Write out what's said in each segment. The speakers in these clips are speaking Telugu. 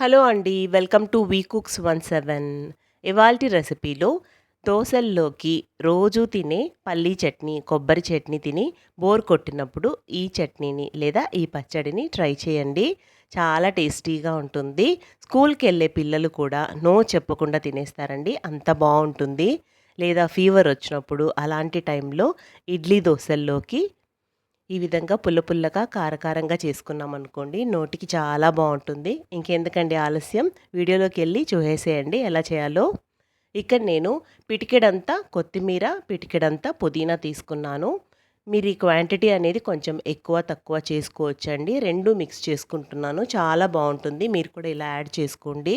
హలో అండి welcome to we cooks one seven. ఇవాల్టి రెసిపీలో దోశల్లోకి రోజు తినే పల్లీ చట్నీ కొబ్బరి చట్నీ తిని బోర్ కొట్టినప్పుడు ఈ చట్నీని లేదా ఈ పచ్చడిని ట్రై చేయండి. చాలా టేస్టీగా ఉంటుంది. స్కూల్కి వెళ్ళే పిల్లలు కూడా నో చెప్పకుండా తినేస్తారండి. అంత బాగుంటుంది. లేదా ఫీవర్ వచ్చినప్పుడు అలాంటి టైంలో ఇడ్లీ దోశల్లోకి ఈ విధంగా పుల్ల పుల్లగా కారకారంగా చేసుకున్నాం అనుకోండి నోటికి చాలా బాగుంటుంది. ఇంకెందుకండి ఆలస్యం? వీడియోలోకి వెళ్ళి చూసేసేయండి. ఎలా చేయాలో? ఇక్కడ నేను పిటికెడంతా కొత్తిమీర పిటికెడంతా పుదీనా తీసుకున్నాను. మీరు ఈ క్వాంటిటీ అనేది కొంచెం ఎక్కువ తక్కువ చేసుకోవచ్చండి. రెండు మిక్స్ చేసుకుంటున్నాను. చాలా బాగుంటుంది. మీరు కూడా ఇలా యాడ్ చేసుకోండి.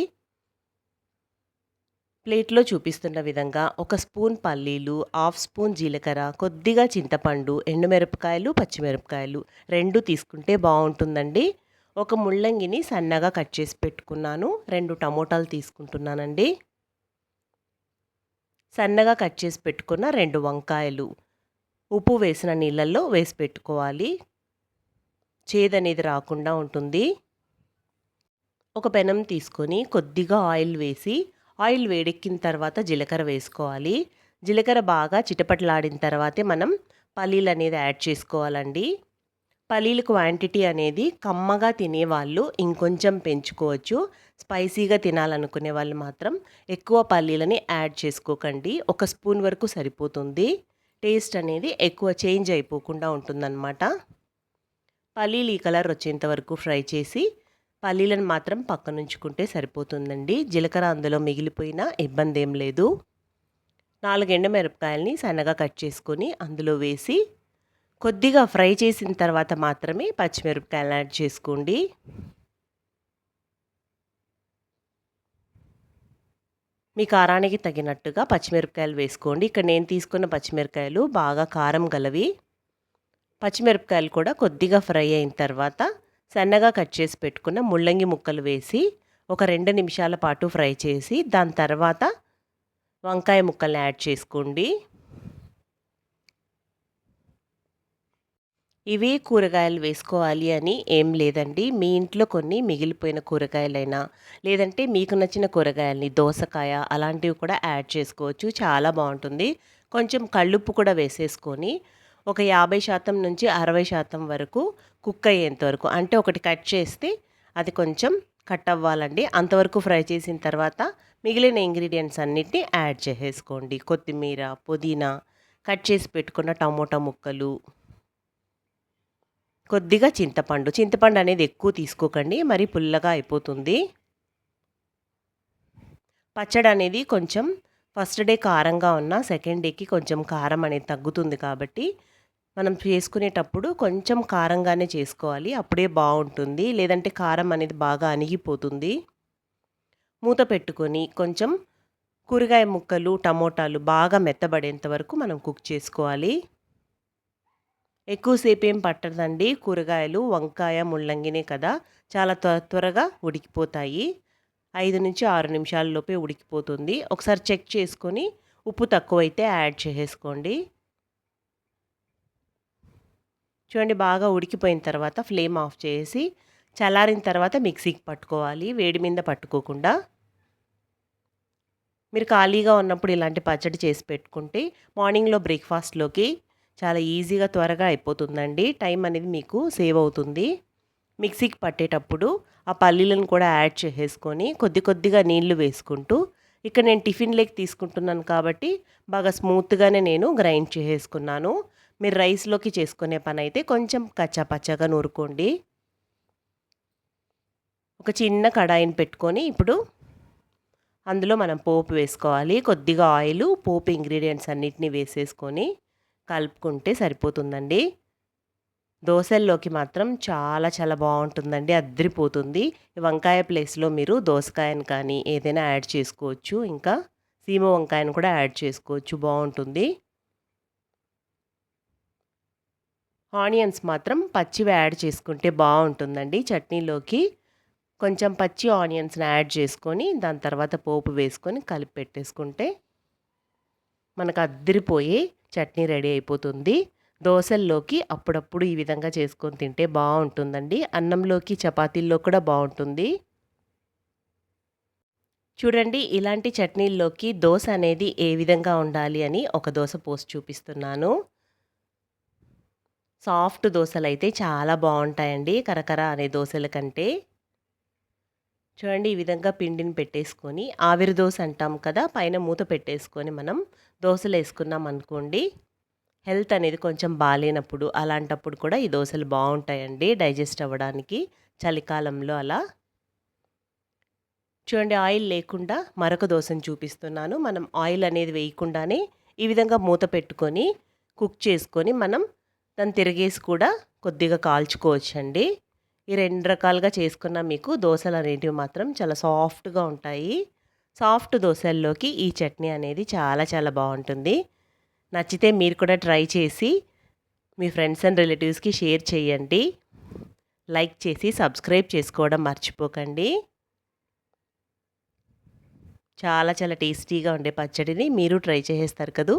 ప్లేట్లో చూపిస్తున్న విధంగా ఒక స్పూన్ పల్లీలు హాఫ్ స్పూన్ జీలకర్ర కొద్దిగా చింతపండు ఎండుమిరపకాయలు పచ్చిమిరపకాయలు రెండు తీసుకుంటే బాగుంటుందండి. ఒక ముళ్ళంగిని సన్నగా కట్ చేసి పెట్టుకున్నాను. రెండు టమోటాలు తీసుకుంటున్నానండి. సన్నగా కట్ చేసి పెట్టుకున్న రెండు వంకాయలు. ఉప్పు వేసిన నీళ్ళల్లో వేసి పెట్టుకోవాలి. చేదనేది రాకుండా ఉంటుంది. ఒక పెనం తీసుకొని కొద్దిగా ఆయిల్ వేసి ఆయిల్ వేడెక్కిన తర్వాత జీలకర్ర వేసుకోవాలి. జీలకర్ర బాగా చిటపట్లాడిన తర్వాతే మనం పల్లీలు అనేది యాడ్ చేసుకోవాలండి. పల్లీల క్వాంటిటీ అనేది కమ్మగా తినేవాళ్ళు ఇంకొంచెం పెంచుకోవచ్చు. స్పైసీగా తినాలనుకునే వాళ్ళు మాత్రం ఎక్కువ పల్లీలని యాడ్ చేసుకోకండి. ఒక స్పూన్ వరకు సరిపోతుంది. టేస్ట్ అనేది ఎక్కువ చేంజ్ అయిపోకుండా ఉంటుందన్నమాట. పల్లీలు ఈ కలర్ వచ్చేంత వరకు ఫ్రై చేసి పల్లీలను మాత్రం పక్కన ఉంచుకుంటే సరిపోతుందండి. జీలకర్ర అందులో మిగిలిపోయినా ఇబ్బంది ఏం లేదు. నాలుగు ఎండుమిరపకాయలని సన్నగా కట్ చేసుకొని అందులో వేసి కొద్దిగా ఫ్రై చేసిన తర్వాత మాత్రమే పచ్చిమిరపకాయలు యాడ్ చేసుకోండి. మీ కారానికి తగినట్టుగా పచ్చిమిరపకాయలు వేసుకోండి. ఇక్కడ నేను తీసుకున్న పచ్చిమిరపకాయలు బాగా కారం గలవి. పచ్చిమిరపకాయలు కూడా కొద్దిగా ఫ్రై అయిన తర్వాత సన్నగా కట్ చేసి పెట్టుకున్న ముల్లంగి ముక్కలు వేసి ఒక రెండు నిమిషాల పాటు ఫ్రై చేసి దాని తర్వాత వంకాయ ముక్కల్ని యాడ్ చేసుకోండి. ఇవి కూరగాయలు వేసుకోవాలి అని ఏం లేదండి. మీ ఇంట్లో కొన్ని మిగిలిపోయిన కూరగాయలైనా లేదంటే మీకు నచ్చిన కూరగాయలని దోసకాయ అలాంటివి కూడా యాడ్ చేసుకోవచ్చు. చాలా బాగుంటుంది. కొంచెం కళ్ళుప్పు కూడా వేసేసుకొని ఒక యాభై శాతం నుంచి అరవై శాతం వరకు కుక్ అయ్యేంత వరకు. అంటే ఒకటి కట్ చేస్తే అది కొంచెం కట్ అవ్వాలండి. అంతవరకు ఫ్రై చేసిన తర్వాత మిగిలిన ఇంగ్రీడియంట్స్ అన్నిటిని యాడ్ చేసేసుకోండి. కొత్తిమీర పుదీనా కట్ చేసి పెట్టుకున్న టమోటా ముక్కలు కొద్దిగా చింతపండు. చింతపండు అనేది ఎక్కువ తీసుకోకండి. మరి పుల్లగా అయిపోతుంది. పచ్చడి అనేది కొంచెం ఫస్ట్ డే కారంగా ఉన్నా సెకండ్ డేకి కొంచెం కారం అనేది తగ్గుతుంది కాబట్టి మనం చేసుకునేటప్పుడు కొంచెం కారంగానే చేసుకోవాలి. అప్పుడే బాగుంటుంది. లేదంటే కారం అనేది బాగా అణిగిపోతుంది. మూత పెట్టుకొని కొంచెం కూరగాయ ముక్కలు టమోటాలు బాగా మెత్తబడేంత వరకు మనం కుక్ చేసుకోవాలి. ఎక్కువసేపు ఏం పట్టదండి. కూరగాయలు వంకాయ ముళ్ళంగినే కదా. చాలా త్వరగా ఉడికిపోతాయి. ఐదు నుంచి ఆరు నిమిషాలలోపే ఉడికిపోతుంది. ఒకసారి చెక్ చేసుకొని ఉప్పు తక్కువైతే యాడ్ చేసేసుకోండి. చూడండి బాగా ఉడికిపోయిన తర్వాత ఫ్లేమ్ ఆఫ్ చేసి చల్లారిన తర్వాత మిక్సీకి పట్టుకోవాలి. వేడి మీద పట్టుకోకుండా. మీరు ఖాళీగా ఉన్నప్పుడు ఇలాంటి పచ్చడి చేసి పెట్టుకుంటే మార్నింగ్లో బ్రేక్ఫాస్ట్లోకి చాలా ఈజీగా త్వరగా అయిపోతుందండి. టైం అనేది మీకు సేవ్ అవుతుంది. మిక్సీకి పట్టేటప్పుడు ఆ పల్లీలను కూడా యాడ్ చేసేసుకొని కొద్ది కొద్దిగా నీళ్ళు వేసుకుంటూ ఇక్కడ నేను టిఫిన్ లెక్ తీసుకుంటున్నాను కాబట్టి బాగా స్మూత్గానే నేను గ్రైండ్ చేసేసుకున్నాను. మీరు రైస్లోకి చేసుకునే పని అయితే కొంచెం కచ్చాపచ్చగా నూరుకోండి. ఒక చిన్న కడాయిని పెట్టుకొని ఇప్పుడు అందులో మనం పోపు వేసుకోవాలి. కొద్దిగా ఆయిల్ పోపు ఇంగ్రీడియంట్స్ అన్నిటినీ వేసేసుకొని కలుపుకుంటే సరిపోతుందండి. దోశల్లోకి మాత్రం చాలా చాలా బాగుంటుందండి. అద్దరిపోతుంది. వంకాయ ప్లేస్లో మీరు దోసకాయని కానీ ఏదైనా యాడ్ చేసుకోవచ్చు. ఇంకా సీమ వంకాయను కూడా యాడ్ చేసుకోవచ్చు. బాగుంటుంది. ఆనియన్స్ మాత్రం పచ్చివి యాడ్ చేసుకుంటే బాగుంటుందండి. చట్నీలోకి కొంచెం పచ్చి ఆనియన్స్ని యాడ్ చేసుకొని దాని తర్వాత పోపు వేసుకొని కలిపి పెట్టేసుకుంటే మనకు అద్దరిపోయి చట్నీ రెడీ అయిపోతుంది. దోశల్లోకి అప్పుడప్పుడు ఈ విధంగా చేసుకొని తింటే బాగుంటుందండి. అన్నంలోకి చపాతీల్లో కూడా బాగుంటుంది. చూడండి ఇలాంటి చట్నీల్లోకి దోశ అనేది ఏ విధంగా ఉండాలి అని ఒక దోశ పోసి చూపిస్తున్నాను. సాఫ్ట్ దోశలు అయితే చాలా బాగుంటాయండి కరకర అనే దోశల కంటే. చూడండి ఈ విధంగా పిండిని పెట్టేసుకొని ఆవిరి దోశ అంటాం కదా పైన మూత పెట్టేసుకొని మనం దోశలు వేసుకున్నాం అనుకోండి. హెల్త్ అనేది కొంచెం బాగాలేనప్పుడు అలాంటప్పుడు కూడా ఈ దోశలు బాగుంటాయండి. డైజెస్ట్ అవ్వడానికి చలికాలంలో అలా. చూడండి ఆయిల్ లేకుండా మరొక దోశను చూపిస్తున్నాను. మనం ఆయిల్ అనేది వేయకుండానే ఈ విధంగా మూత పెట్టుకొని కుక్ చేసుకొని మనం దాన్ని తిరిగేసి కూడా కొద్దిగా కాల్చుకోవచ్చండి. ఈ రెండు రకాలుగా చేసుకున్న మీకు దోశలు అనేటివి మాత్రం చాలా సాఫ్ట్గా ఉంటాయి. సాఫ్ట్ దోశల్లోకి ఈ చట్నీ అనేది చాలా చాలా బాగుంటుంది. నచ్చితే మీరు కూడా ట్రై చేసి మీ ఫ్రెండ్స్ అండ్ రిలేటివ్స్కి షేర్ చేయండి. లైక్ చేసి సబ్స్క్రైబ్ చేసుకోవడం మర్చిపోకండి. చాలా చాలా టేస్టీగా ఉండే పచ్చడిని మీరు ట్రై చేసేస్తారు కదూ?